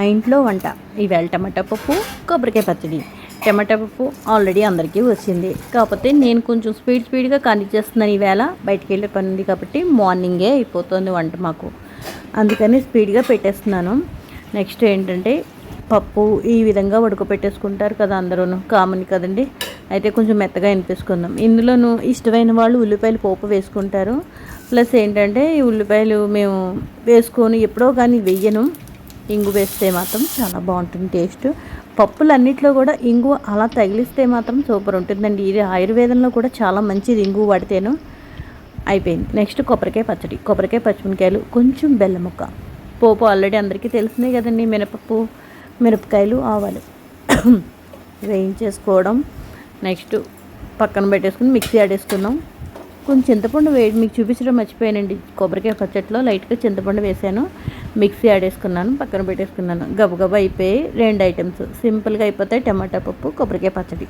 మా ఇంట్లో వంట. ఈవేళ టమాటా పప్పు కొబ్బరికాయ పచ్చడి. టమాటా పప్పు ఆల్రెడీ అందరికీ వచ్చింది. కాకపోతే నేను కొంచెం స్పీడ్ స్పీడ్గా కానిచ్చేస్తున్నాను ఈవేళ బయటికి వెళ్ళే పని ఉంది కాబట్టి మార్నింగే అయిపోతుంది వంట మాకు. అందుకని స్పీడ్గా పెట్టేస్తున్నాను. నెక్స్ట్ ఏంటంటే పప్పు ఈ విధంగా ఉడకపెట్టేసుకుంటారు కదా అందరూ కామన్ కదండి. అయితే కొంచెం మెత్తగా వినిపించుకుందాం ఇందులోనూ ఇష్టమైన వాళ్ళు ఉల్లిపాయలు పోపు వేసుకుంటారు. ప్లస్ ఏంటంటే ఈ ఉల్లిపాయలు మేము వేసుకొని ఎప్పుడో కానీ వెయ్యను ఇంగు వేస్తే మాత్రం చాలా బాగుంటుంది టేస్ట్. పప్పులన్నిట్లో కూడా ఇంగు అలా తగిలిస్తే మాత్రం సూపర్ ఉంటుందండి. ఇది ఆయుర్వేదంలో కూడా చాలా మంచిది ఇంగు వాడితేను. అయిపోయింది. నెక్స్ట్ కొబ్బరికాయ పచ్చడి. కొబ్బరికాయ పచ్చిమిరకాయలు కొంచెం బెల్లం ముక్క. పోపు ఆల్రెడీ అందరికీ తెలిసిందే కదండి మినపప్పు మిరపకాయలు ఆవాలు. వేయించేసుకోవడం. నెక్స్ట్ పక్కన పెట్టేసుకుని మిక్సీ ఆడేసుకున్నాం కొంచెం చింతపండు వేడి మీకు చూపించడం మర్చిపోయానండి. కొబ్బరికాయ పచ్చట్లో లైట్గా చింతపండు వేసాను మిక్సీ ఆడేసుకున్నాను పక్కన పెట్టేసుకున్నాను. గబగబా అయిపోయి రెండు ఐటమ్స్. సింపుల్గా అయిపోతాయి టమాటా పప్పు కొబ్బరికాయ పచ్చడి.